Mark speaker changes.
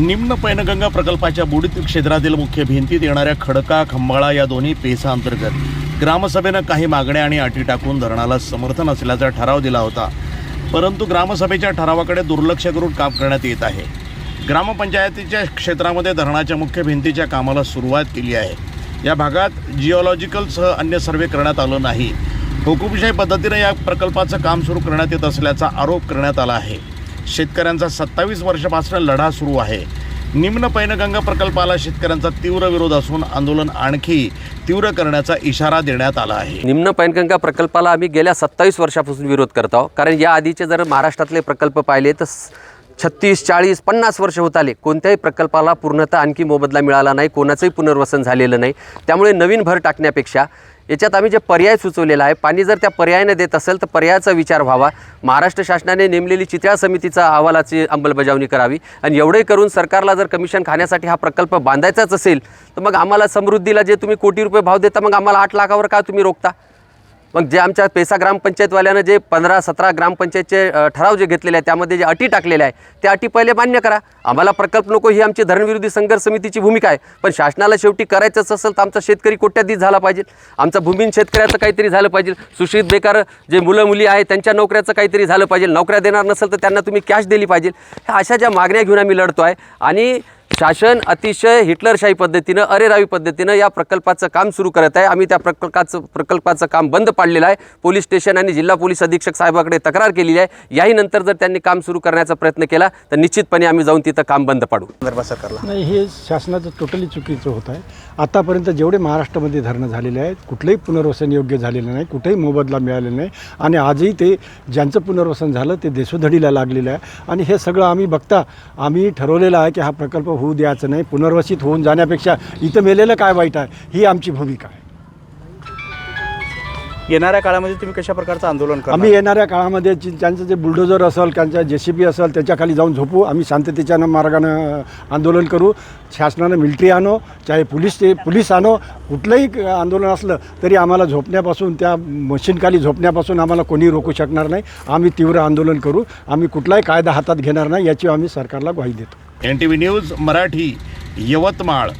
Speaker 1: निम्न पैनगंगा प्रकल्पाच्या बुडीत क्षेत्रातील मुख्य भिंतीत येणाऱ्या खडका खंबाळा या दोन्ही पेसा अंतर्गत ग्रामसभेनं काही मागण्या आणि अटी टाकून धरणाला समर्थन असल्याचा ठराव दिला होता. परंतु ग्रामसभेच्या ठरावाकडे दुर्लक्ष करून काम करण्यात येत आहे. ग्रामपंचायतीच्या क्षेत्रामध्ये धरणाच्या मुख्य भिंतीच्या कामाला सुरुवात केली आहे. या भागात जिओलॉजिकलसह अन्य सर्वे करण्यात आलं नाही. हुकुमशाही पद्धतीनं या प्रकल्पाचं काम सुरू करण्यात येत असल्याचा आरोप करण्यात आला आहे. शेतकऱ्यांचा सत्तावीस वर्षापासून लढा सुरू आहे. निम्न पैनगंगा प्रकल्पाला शेतकऱ्यांचा तीव्र विरोध असून आंदोलन आणखी तीव्र करण्याचा इशारा देण्यात आला आहे.
Speaker 2: निम्न पैनगंगा प्रकल्पाला आम्ही गेल्या सत्तावीस वर्षापासून विरोध करत आहोत. कारण या आधीचे जर महाराष्ट्रातले प्रकल्प पाहिले तर छत्तीस चाळीस पन्नास वर्ष होत आले. कोणत्याही प्रकल्पाला पूर्णतः आणखी मोबदला मिळाला नाही कोणाचंही पुनर्वसन झालेलं नाही. त्यामुळे नवीन भर टाकण्यापेक्षा याच्यात आम्ही जे पर्याय सुचवलेला आहे पाणी जर त्या पर्यायाने देत असेल तर पर्यायाचा विचार व्हावा. महाराष्ट्र शासनाने नेमलेली चित्रा समितीचा अहवालाची अंमलबजावणी करावी आणि एवढे करून सरकारला जर कमिशन खाण्यासाठी हा प्रकल्प बांधायचाच असेल तर मग आम्हाला समृद्धीला जे तुम्ही कोटी रुपये भाव देता मग आम्हाला आठ लाखावर का तुम्ही रोखता? मग जे आमच्या पेसा ग्रामपंचायतवाल्यानं जे पंधरा सतरा ग्रामपंचायतचे ठराव जे घेतलेले आहे त्यामध्ये जे अटी टाकलेल्या आहे त्या अटी पहिले मान्य करा. आम्हाला प्रकल्प नको ही आमची धरणविरोधी संघर्ष समितीची भूमिका आहे. पण शासनाला शेवटी करायचंच असेल तर आमचा शेतकरी कोट्याधीश झाला पाहिजे. आमचा भूमीन शेतकऱ्याचं काहीतरी झालं पाहिजे. सुशिक्षित बेकार जे मुलं मुली आहेत त्यांच्या नोकऱ्याचं काहीतरी झालं पाहिजे. नोकऱ्या देणार नसेल तर त्यांना तुम्ही कॅश दिली पाहिजे. ह्या अशा ज्या मागण्या घेऊन आम्ही लढतो आहे आणि शासन अतिशय हिटलरशाही पद्धतीनं अरेरावी पद्धतीनं या प्रकल्पाचं काम सुरू करत आहे. आम्ही त्या प्रकल्पाचं प्रकल्पाचं काम बंद पाडलेलं आहे. पोलीस स्टेशन आणि जिल्हा पोलीस अधीक्षक साहेबाकडे तक्रार केलेली आहे. याही नंतर जर त्यांनी काम सुरू करण्याचा प्रयत्न केला तर निश्चितपणे आम्ही जाऊन तिथं काम बंद पाडू.
Speaker 3: संदर्भात सरकारला.
Speaker 4: नाही हे शासनाचं टोटली चुकीचं होत आहे. आतापर्यंत जेवढे महाराष्ट्रामध्ये धरणं झालेले आहेत कुठलंही पुनर्वसन योग्य झालेलं नाही कुठेही मोबदला मिळालेला नाही. आणि आजही ते ज्यांचं पुनर्वसन झालं ते देशोधडीला लागलेलं आहे. आणि हे सगळं आम्ही बघता आम्ही ठरवलेलं आहे की हा प्रकल्प होऊ द्यायचं नाही पुनर्वसित होऊन जाण्यापेक्षा इथं मेलेलं काय वाईट आहे ही आमची भूमिका आहे.
Speaker 3: येणाऱ्या काळामध्ये तुम्ही कशा प्रकारचं आंदोलन करणार?
Speaker 4: आम्ही येणाऱ्या काळामध्ये ज्यांचं जे बुलडोजर असेल त्यांच्या जे सी बी असेल त्याच्याखाली जाऊन झोपू आम्ही शांततेच्या मार्गानं आंदोलन करू. शासनानं मिलिटरी आणो चाहे पोलीस ते पोलीस आणो कुठलंही आंदोलन असलं तरी आम्हाला झोपण्यापासून त्या मशीनखाली झोपण्यापासून आम्हाला कोणी रोखू शकणार नाही. आम्ही तीव्र आंदोलन करू. आम्ही कुठलाही कायदा हातात घेणार नाही याची आम्ही सरकारला ग्वाही देतो.
Speaker 1: N T V news Marathi Yavatmal.